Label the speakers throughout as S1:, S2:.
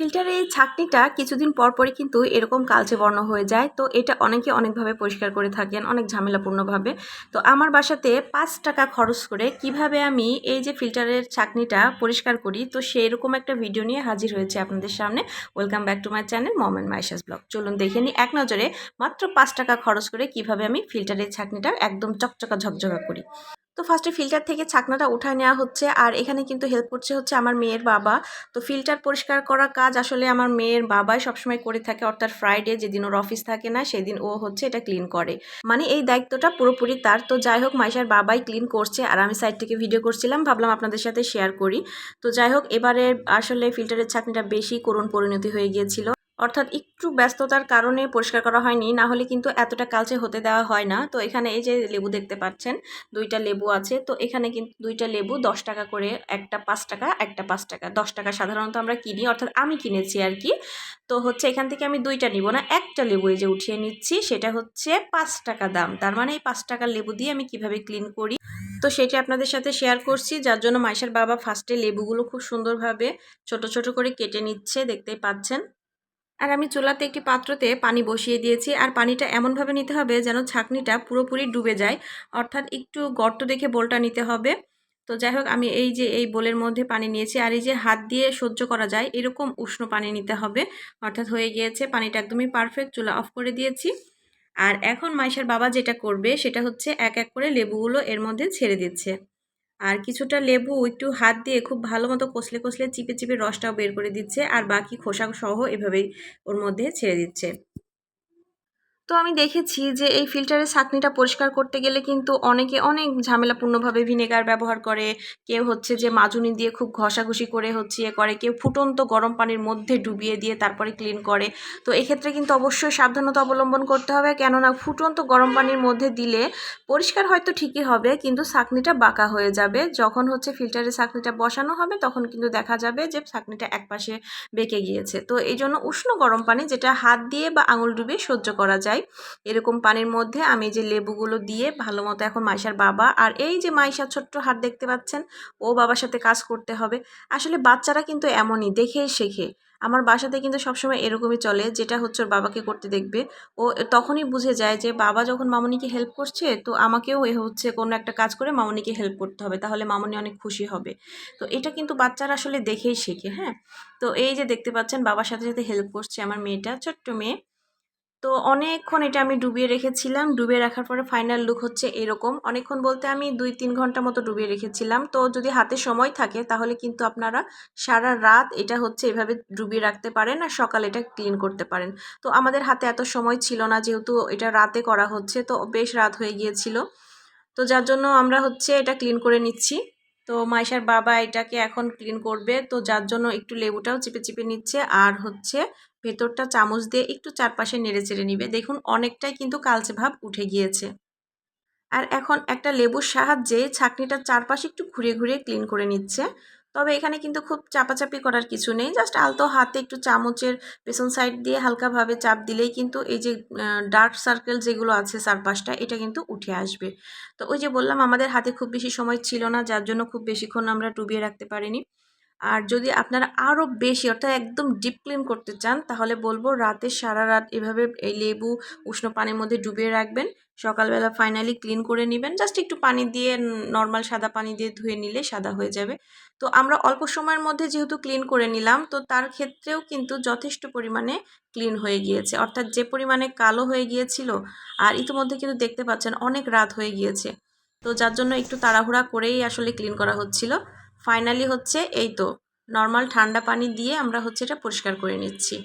S1: ফিল্টারের এই ছাঁকনিটা কিছুদিন পর পরই কিন্তু এরকম কালচে বর্ণ হয়ে যায়। তো এটা অনেকে অনেকভাবে পরিষ্কার করে থাকেন, অনেক ঝামেলাপূর্ণভাবে। তো আমার বাসাতে পাঁচ টাকা খরচ করে কীভাবে আমি এই যে ফিল্টারের ছাঁকনিটা পরিষ্কার করি, তো সেই রকম একটা ভিডিও নিয়ে হাজির হয়েছে আপনাদের সামনে। Welcome back to my channel mom and Maisha's blog চলুন দেখে নিই এক নজরে মাত্র পাঁচ টাকা খরচ করে কীভাবে আমি ফিল্টারের ছাঁকনিটা একদম চকচকা ঝকঝকা করি। তো ফার্স্টে ফিল্টার থেকে ছাকনাটা উঠায় নেওয়া হচ্ছে। আর এখানে কিন্তু হেল্প করছে হচ্ছে আমার মেয়ের বাবা। তো ফিল্টার পরিষ্কার করা কাজ আসলে আমার মেয়ের বাবাই সবসময় করে থাকে। অর্থাৎ ফ্রাইডে যেদিন ওর অফিস থাকে না, সেদিন ও হচ্ছে এটা ক্লিন করে। মানে এই দায়িত্বটা পুরোপুরি তার। তো যাই হোক মাইশার বাবাই ক্লিন করছে। আর আমি সাইড থেকে ভিডিও করছিলাম, ভাবলাম আপনাদের সাথে শেয়ার করি। তো যাই হোক এবারে আসলে ফিল্টারের ছাকনিটা বেশি করুণ পরিণতি হয়ে গিয়েছিল। অর্থাৎ একটু ব্যস্ততার কারণে পরিষ্কার করা হয়নি, না হলে কিন্তু এতটা কালচে হতে দেওয়া হয় না। তো এখানে এই যে লেবু দেখতে পাচ্ছেন, দুইটা লেবু আছে। তো এখানে কিন্তু দুইটা লেবু দশ টাকা করে, একটা পাঁচ টাকা, একটা পাঁচ টাকা। দশ টাকা সাধারণত আমরা কিনি, অর্থাৎ আমি কিনেছি আর কি। তো হচ্ছে এখান থেকে আমি দুইটা নিব না, একটা লেবু এই যে উঠিয়ে নিচ্ছি, সেটা হচ্ছে পাঁচ টাকা দাম। তার মানে এই পাঁচ টাকার লেবু দিয়ে আমি কীভাবে ক্লিন করি? তো সেটি আপনাদের সাথে শেয়ার করছি, যার জন্য মাইশার বাবা ফার্স্টে লেবুগুলো খুব সুন্দরভাবে ছোট ছোট করে কেটে নিচ্ছে, দেখতেই পাচ্ছেন। আর আমি চুলাতে একটি পাত্রতে পানি বসিয়ে দিয়েছি আর পানিটা এমনভাবে নিতে হবে যেন ছাকনিটা পুরোপুরি ডুবে যায়। অর্থাৎ একটু গর্ত দেখে বোলটা নিতে হবে। তো যাই হোক, আমি এই যে এই বোলের মধ্যে পানি নিয়েছি আর এই যে হাত দিয়ে সহ্য করা যায়, এরকম উষ্ণ পানি নিতে হবে। অর্থাৎ হয়ে গিয়েছে, পানিটা একদমই পারফেক্ট চুলা অফ করে দিয়েছি। আর এখন মাইশার বাবা যেটা করবে, সেটা হচ্ছে এক এক করে লেবুগুলো এর মধ্যে ছেড়ে দিচ্ছে। আর কিছুটা লেবু একটু হাত দিয়ে খুব ভালো মতো কষলে কষলে চিপে চিপে রসটাও বের করে দিচ্ছে, আর বাকি খোসা সহ এভাবেই ওর মধ্যে ছেড়ে দিচ্ছে। তো আমি দেখেছি যে এই ফিল্টারের ছাঁকনিটা পরিষ্কার করতে গেলে কিন্তু অনেকে অনেক ঝামেলাপূর্ণভাবে ভিনেগার ব্যবহার করে। কেউ হচ্ছে যে মাজুনি দিয়ে খুব ঘষাঘষি করে হচ্ছে ইয়ে করে, কেউ ফুটন্ত গরম পানির মধ্যে ডুবিয়ে দিয়ে তারপরে ক্লিন করে। তো এক্ষেত্রে কিন্তু অবশ্যই সাবধানতা অবলম্বন করতে হবে, কেননা ফুটন্ত গরম পানির মধ্যে দিলে পরিষ্কার হয়তো ঠিকই হবে, কিন্তু ছাঁকনিটা বাঁকা হয়ে যাবে। যখন হচ্ছে ফিল্টারের ছাঁকনিটা বসানো হবে, তখন কিন্তু দেখা যাবে যে ছাঁকনিটা একপাশে বেঁকে গিয়েছে। তো এই জন্য উষ্ণ গরম পানি যেটা হাত দিয়ে বা আঙুল ডুবিয়ে সহ্য করা যায়। এরকম পানির মধ্যে আমি যে লেবুগুলো দিয়ে ভালো মতো এখন মাইশার বাবা আর এই যে মাইশার ছোট্ট হাত দেখতে পাচ্ছেন, ও বাবার সাথে কাজ করতে হবে। আসলে বাচ্চারা কিন্তু এমনই, দেখে শেখে। আমার বাসাতে কিন্তু সবসময় এরকমই চলে, যেটা হচ্ছে ওর বাবাকে করতে দেখবে। ও তখনই বুঝে যায় যে বাবা যখন মামনিকে হেল্প করছে, তো আমাকেও এ হচ্ছে কোনো একটা কাজ করে মামনিকে হেল্প করতে হবে, তাহলে মামনি অনেক খুশি হবে। তো এটা কিন্তু বাচ্চারা আসলে দেখেই শেখে হ্যাঁ? তো এই যে দেখতে পাচ্ছেন বাবার সাথে সাথে হেল্প করছে আমার মেয়েটা, ছোট্ট মেয়ে। তো অনেকক্ষণ এটা আমি ডুবিয়ে রেখেছিলাম। ডুবিয়ে রাখার পরে ফাইনাল লুক হচ্ছে এরকম। অনেকক্ষণ বলতে আমি দুই তিন ঘণ্টা মতো ডুবিয়ে রেখেছিলাম। তো যদি হাতে সময় থাকে তাহলে কিন্তু আপনারা সারা রাত এটা হচ্ছে এভাবে ডুবিয়ে রাখতে পারেন আর সকাল এটা ক্লিন করতে পারেন। তো আমাদের হাতে এত সময় ছিল না যেহেতু এটা রাতে করা হচ্ছে, তো বেশ রাত হয়ে গিয়েছিল। তো যার জন্য আমরা হচ্ছে এটা ক্লিন করে নিচ্ছি। তো মাইশার বাবা এটাকে এখন ক্লিন করবে। তো যার জন্য একটু লেবুটাও চিপে চিপে নিচ্ছে। আর হচ্ছে ভেতরটা চামচ দিয়ে একটু চারপাশে নেড়ে চেড়ে নিবে। দেখুন অনেকটাই কিন্তু কালচে ভাব উঠে গিয়েছে। আর এখন একটা লেবুর সাহায্যে ছাকনিটার চারপাশে একটু ঘুরে ঘুরে ক্লিন করে নিচ্ছে। তবে এখানে কিন্তু খুব চাপাচাপি করার কিছু নেই। জাস্ট আলতো হাতে একটু চামচের পেছন সাইড দিয়ে হালকাভাবে চাপ দিলেই কিন্তু এই যে ডার্ক সার্কেল যেগুলো আছে চারপাশটা এটা কিন্তু উঠে আসবে। তো ওই যে বললাম, আমাদের হাতে খুব বেশি সময় ছিল না, যার জন্য খুব বেশিক্ষণ আমরা ডুবিয়ে রাখতে পারিনি। আর যদি আপনারা আরও বেশি, অর্থাৎ একদম ডিপ ক্লিন করতে চান, তাহলে বলব রাতে সারা রাত এভাবে এই লেবু উষ্ণ পানির মধ্যে ডুবিয়ে রাখবেন। সকালবেলা ফাইনালি ক্লিন করে নেবেন। জাস্ট একটু পানি দিয়ে নর্মাল সাদা পানি দিয়ে ধুয়ে নিলে সাদা হয়ে যাবে। তো আমরা অল্প সময়ের মধ্যে যেহেতু ক্লিন করে নিলাম, তো তার ক্ষেত্রেও কিন্তু যথেষ্ট পরিমাণে ক্লিন হয়ে গিয়েছে। অর্থাৎ যে পরিমাণে কালো হয়ে গিয়েছিল, আর ইতিমধ্যে কিন্তু দেখতে পাচ্ছেন অনেক রাত হয়ে গিয়েছে। তো যার জন্য একটু তাড়াহুড়া করেই আসলে ক্লিন করা হচ্ছিল। ফাইনালি হচ্ছে এই তো নর্মাল ঠান্ডা পানি দিয়ে আমরা হচ্ছে এটা পরিষ্কার করে নিচ্ছি।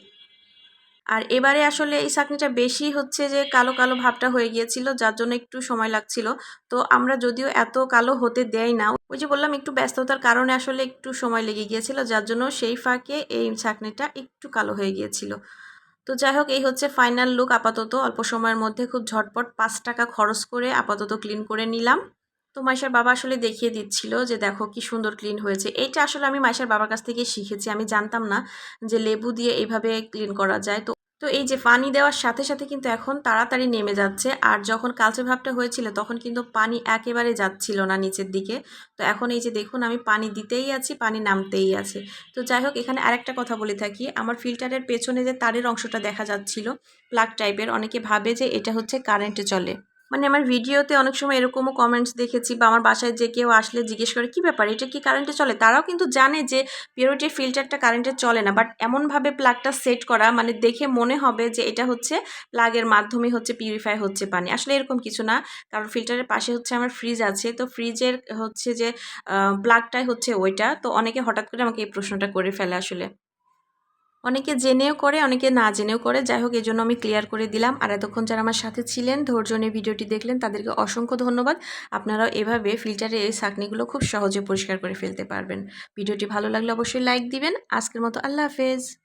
S1: আর এবারে আসলে এই চাকনিটা বেশি হচ্ছে যে কালো কালো ভাবটা হয়ে গিয়েছিল, যার জন্য একটু সময় লাগছিল। তো আমরা যদিও এত কালো হতে দেয় না, ওই যে বললাম একটু ব্যস্ততার কারণে আসলে একটু সময় লেগে গিয়েছিল, যার জন্য সেই ফাঁকে এই চাকনিটা একটু কালো হয়ে গিয়েছিল। তো যাই হোক, এই হচ্ছে ফাইনাল লুক আপাতত অল্প সময়ের মধ্যে খুব ঝটপট পাঁচ টাকা খরচ করে আপাতত ক্লিন করে নিলাম। তো মাইশার বাবা আসলে দেখিয়ে দিচ্ছিল যে, দেখো কি সুন্দর ক্লিন হয়েছে। এইটা আসলে আমি মাইশার বাবার কাছ থেকে শিখেছি। আমি জানতাম না যে, লেবু দিয়ে এইভাবে ক্লিন করা যায়। তো তো এই যে পানি দেওয়ার সাথে সাথে কিন্তু এখন তাড়াতাড়ি নেমে যাচ্ছে। আর যখন কালচে ভাবটা হয়েছিল, তখন কিন্তু পানি একেবারে যাচ্ছিল না নিচের দিকে। তো এখন এই যে দেখুন, আমি পানি দিতেই আছি, পানি নামতেই আছে। তো যাই হোক, এখানে আরেকটা কথা বলে থাকি। আমার ফিল্টারের পেছনে যে তারের অংশটা দেখা যাচ্ছিল, প্লাগ টাইপের, অনেকে ভাবে যে এটা হচ্ছে কারেন্টে চলে। মানে আমার ভিডিওতে অনেক সময় এরকমও কমেন্টস দেখেছি বা আমার বাসায় যে কেউ আসলে জিজ্ঞেস করে, কি ব্যাপার? এটা কি কারেন্টে চলে? তারাও কিন্তু জানে যে পিওরিটির ফিল্টারটা কারেন্টে চলে না। বাট এমনভাবে প্লাগটা সেট করা মানে দেখে মনে হবে যে এটা হচ্ছে প্লাগের মাধ্যমে হচ্ছে পিউরিফাই হচ্ছে পানি। আসলে এরকম কিছু না। কারণ ফিল্টারের পাশে হচ্ছে আমার ফ্রিজ আছে। তো ফ্রিজের হচ্ছে যে প্লাগটাই হচ্ছে ওইটা। তো অনেকে হঠাৎ করে আমাকে এই প্রশ্নটা করে ফেলে আসলে। অনেকে জেনেও করে, অনেকে না জেনেও করে। যাই হোক, এজন্য জন্য আমি ক্লিয়ার করে দিলাম। আর এতক্ষণ যারা আমার সাথে ছিলেন, ধৈর্য নিয়ে ভিডিওটি দেখলেন, তাদেরকে অসংখ্য ধন্যবাদ। আপনারাও এভাবে ফিল্টারে এই সাকনিগুলো খুব সহজে পরিষ্কার করে ফেলতে পারবেন। ভিডিওটি ভালো লাগলে অবশ্যই লাইক দিবেন। আজকের মতো আল্লাহ হাফেজ।